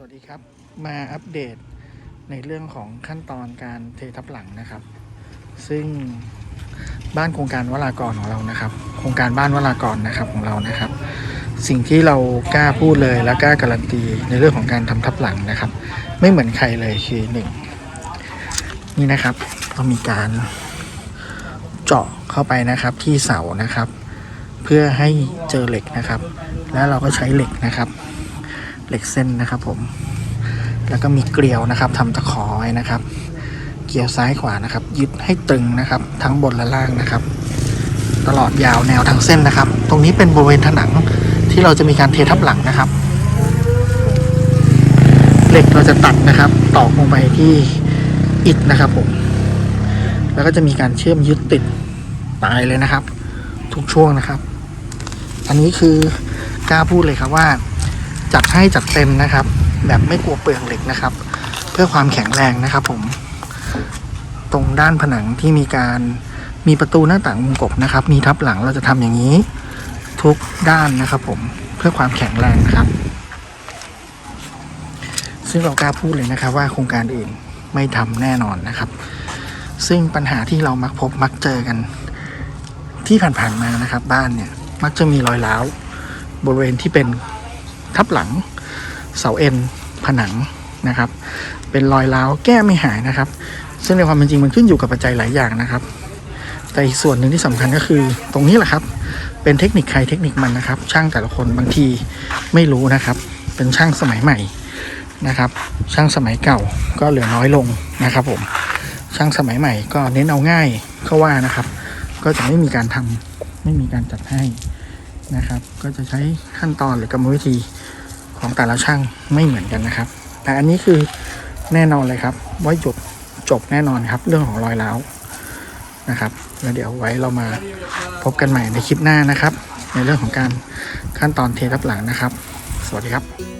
สวัสดีครับ มาอัปเดตในเรื่องของขั้นตอนการเททับหลังนะครับ ซึ่งบ้านโครงการวรากรของเรานะครับ โครงการบ้านวรากรนะครับของเรานะครับ สิ่งที่เรากล้าพูดเลยและกล้าการันตีในเรื่องของการทำทับหลังนะครับ ไม่เหมือนใครเลยคือหนึ่งนี่นะครับเรามีการเจาะเข้าไปนะครับที่เสานะครับ เพื่อให้เจอเหล็กนะครับ แล้วเราก็ใช้เหล็กนะครับ เหล็กเส้นนะครับผม แล้วก็มีเกลียวนะครับทำตะขอไว้นะครับ เกลียวซ้ายขวานะครับ ยึดให้ตึงนะครับ ทั้งบนและล่างนะครับ ตลอดยาวแนวทั้งเส้นนะครับ ตรงนี้เป็นบริเวณผนังที่เราจะมีการเททับหลังนะครับ เหล็กเราจะตัดนะครับตอกลงไปที่อิฐนะครับผม แล้วก็จะมีการเชื่อมยึดติดตายเลยนะครับ ทุกช่วงนะครับ อันนี้คือกล้าพูดเลยครับว่า จัดให้จัดเต็มนะครับ แบบไม่กลัวเปลืองเหล็กนะครับ เพื่อความแข็งแรงนะครับ ผม ตรงด้านผนังที่มีการมีประตูหน้าต่างวงกบนะครับ มีทับหลังเราจะทำอย่างนี้ ทุกด้านนะครับ ผมเพื่อความแข็งแรงนะครับ ซึ่งเรากล้าพูดเลยนะครับ ว่าโครงการอื่นไม่ทำแน่นอนนะครับ ซึ่งปัญหาที่เรามักพบมักเจอกัน ที่ผ่านๆมานะครับ บ้านเนี่ยมักจะมีรอยร้าวบริเวณที่เป็น ทับหลังเสาเอ็นผนังนะครับ เป็นรอยร้าวแก้ไม่หายนะครับ ซึ่งในความเป็นจริงมันขึ้นอยู่กับปัจจัยหลายอย่างนะครับ แต่อีกส่วนหนึ่งที่สำคัญก็คือ ตรงนี้แหละครับ เป็นเทคนิคใครเทคนิคมันนะครับ ช่างแต่ละคนบางทีไม่รู้นะครับ เป็นช่างสมัยใหม่นะครับ ช่างสมัยเก่าก็เหลือน้อยลงนะครับผมช่างสมัยใหม่ก็เน้นเอาง่ายเขาว่านะครับ ก็จะไม่มีการทำไม่มีการจัดให้นะครับ ก็จะใช้ขั้นตอนหรือกรรมวิธี ของแต่ละช่างไม่เหมือนกันนะครับ แต่อันนี้คือแน่นอนเลยครับ ว่าหยุดจบแน่นอนครับ เรื่องของรอยร้าวนะครับ แล้วเดี๋ยวไว้เรามาพบกันใหม่ในคลิปหน้านะครับ ในเรื่องของการขั้นตอนเทรับหลังนะครับ สวัสดีครับ